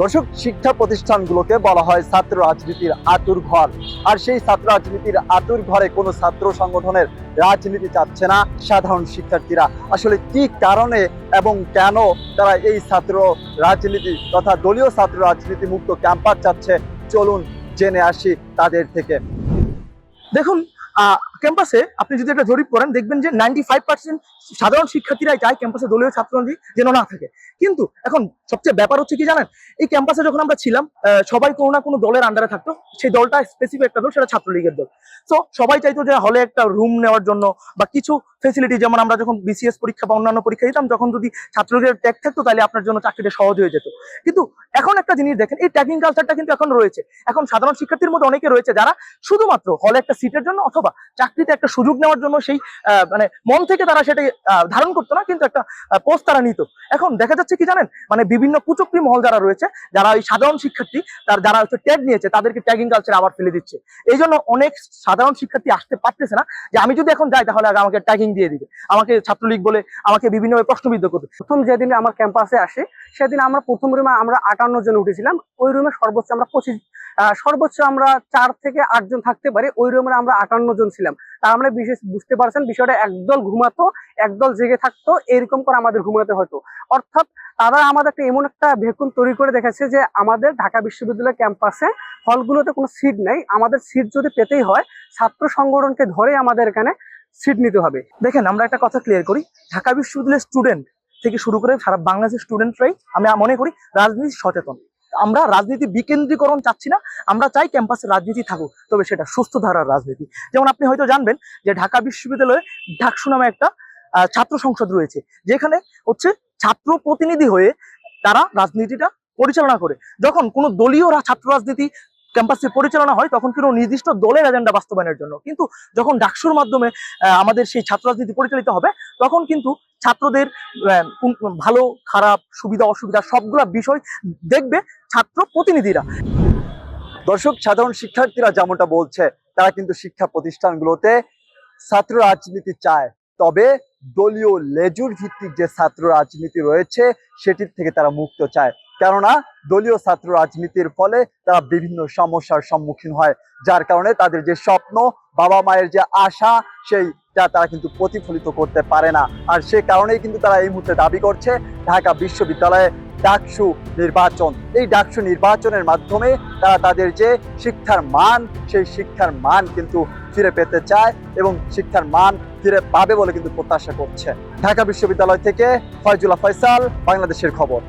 দর্শক, শিক্ষা প্রতিষ্ঠানগুলোকে বলা হয় ছাত্র রাজনীতির আতুর ঘর। আর সেই ছাত্র রাজনীতির আতুর ঘরে কোনো ছাত্র সংগঠনের রাজনীতি চাচ্ছে না সাধারণ শিক্ষার্থীরা। আসলে কি কারণে এবং কেন তারা এই ছাত্র রাজনীতি তথা দলীয় ছাত্র রাজনীতি মুক্ত ক্যাম্পাস চাচ্ছে? চলুন জেনে আসি তাদের থেকে। দেখুন ক্যাম্পাসে আপনি যদি একটা জরিপ করেন, দেখবেন যে নাইনটি সাধারণ শিক্ষার্থীরাই চায় ক্যাম্পাসে দলীয় ছাত্ররাজনীতি যেন না থাকে। কিন্তু এখন সবচেয়ে ব্যাপার হচ্ছে কি জানেন? এই ক্যাম্পাসে যখন আমরা ছিলাম সবাই কোনো না কোনো দলের আন্ডারে থাকতো। সেই দলটা স্পেসিফিক একটা দল, সেটা ছাত্রলীগের দল। তো সবাই চাইতো যে হলে একটা রুম নেওয়ার জন্য বা কিছু ফেসিলিটি যেমন আমরা যখন বিসিএস পরীক্ষা বা অন্যান্য পরীক্ষা দিতাম, যখন যদি ছাত্রলীগের ট্যাগ থাকতো, তাহলে আপনার জন্য চাকরিটা সহজ হয়ে যেত। কিন্তু এখন একটা জিনিস দেখেন, এই ট্যাগিং কালচারটা কিন্তু এখন রয়েছে। এখন সাধারণ শিক্ষার্থীর মধ্যে অনেকে রয়েছে যারা শুধুমাত্র হলে একটা সিটের জন্য অথবা চাকরিতে একটা সুযোগ নেওয়ার জন্য সেই মানে মন থেকে তারা সেটা ধারণ করতো না, কিন্তু একটা পোস্ট তারা নিত। এখন দেখা যাচ্ছে কি জানেন? মানে বিভিন্ন কুচক্রী মহল যারা রয়েছে, যারা ওই সাধারণ শিক্ষার্থী, তার যারা হচ্ছে ট্যাগ নিয়েছে, তাদেরকে ট্যাগিং কালচারে আবার ফেলে দিচ্ছে। এই জন্য অনেক সাধারণ শিক্ষার্থী আসতে পারতেছে না যে আমি যদি এখন যাই, তাহলে আগে আমাকে ট্যাগিং দিয়ে দিবে। আমাকে ছাত্রলীগ বলে, আমাকে বিভিন্নভাবে প্রশ্নবিদ্ধ করবে। প্রথম যেদিন আমার ক্যাম্পাসে আসে, সেদিন আমরা প্রথম রুমে আমরা আটান্ন জন উঠেছিলাম। ওই রুমে সর্বোচ্চ আমরা পঁচিশ সর্বোচ্চ আমরা চার থেকে আট জন থাকতে পারি। ওই রুমে আমরা আটান্ন জন ছিলাম। তার মানে বিশেষ বুঝতে পারছেন, বিষয়টা একদল ঘুমাতো, একদল জেগে থাকতো, এরকম করে আমাদের ঘুমাতে হতো। অর্থাৎ তারা আমাদেরকে এমন একটা ভেকুন তৈরি করে দেখেছে যে আমাদের ঢাকা বিশ্ববিদ্যালয় ক্যাম্পাসে হলগুলোতে কোনো সিট নেই। আমাদের সিট যদি পেতেই হয়, ছাত্র সংগঠনকে ধরে আমাদের এখানে সিট নিতে হবে। দেখেন, আমরা একটা কথা ক্লিয়ার করি। ঢাকা বিশ্ববিদ্যালয়ের স্টুডেন্ট থেকে শুরু করে সারা বাংলাদেশের স্টুডেন্টরাই আমি মনে করি রাজনীতি সচেতন। আমরা রাজনীতি বিকেন্দ্রীকরণ চাচ্ছি না, আমরা চাই ক্যাম্পাসে রাজনীতি থাকুক। তবে সেটা সুস্থ ধারার রাজনীতি। যেমন আপনি হয়তো জানবেন যে ঢাকা বিশ্ববিদ্যালয়ে ঢাকসু নামে একটা ছাত্র সংসদ রয়েছে, যেখানে হচ্ছে ছাত্র প্রতিনিধি হয়ে তারা রাজনীতিটা পরিচালনা করে। যখন কোনো দলীয় ছাত্র রাজনীতি ক্যাম্পাসে পরিচালনা হয়, তখন কোনো নির্দিষ্ট দলের এজেন্ডা বাস্তবায়নের জন্য? কিন্তু যখন ডাকসুর মাধ্যমে আমাদের সেই ছাত্র রাজনীতি পরিচালিত হবে, তখন কিন্তু ছাত্রদের ভালো, খারাপ, সুবিধা, অসুবিধা, সবগুলা বিষয় দেখবে ছাত্র প্রতিনিধিরা। দর্শক, সাধারণ শিক্ষার্থীরা যেমনটা বলছে, তারা কিন্তু শিক্ষা প্রতিষ্ঠানগুলোতে ছাত্র রাজনীতি চায়। তবে দলীয় লেজুর ভিত্তিক যে ছাত্র রাজনীতি রয়েছে, সেটির থেকে তারা মুক্ত চায়। কেননা, দলীয় ছাত্র রাজনীতির ফলে তারা বিভিন্ন সমস্যার সম্মুখীন হয়। যার কারণে তাদের যে স্বপ্ন, বাবা মায়ের যে আশা সেইটা তারা কিন্তু প্রতিফলিত করতে পারে না। আর সে কারণেই কিন্তু তারা এই মুহূর্তে দাবি করছে ঢাকা বিশ্ববিদ্যালয়ে ডাকসু নির্বাচন। এই ডাকসু নির্বাচনের মাধ্যমে তারা তাদের যে শিক্ষার মান, সেই শিক্ষার মান কিন্তু ফিরে পেতে চায় এবং শিক্ষার মান ফিরে পাবে বলে কিন্তু প্রত্যাশা করছে। ঢাকা বিশ্ববিদ্যালয় থেকে ফয়জুল্লাহ ফয়সাল, বাংলাদেশের খবর।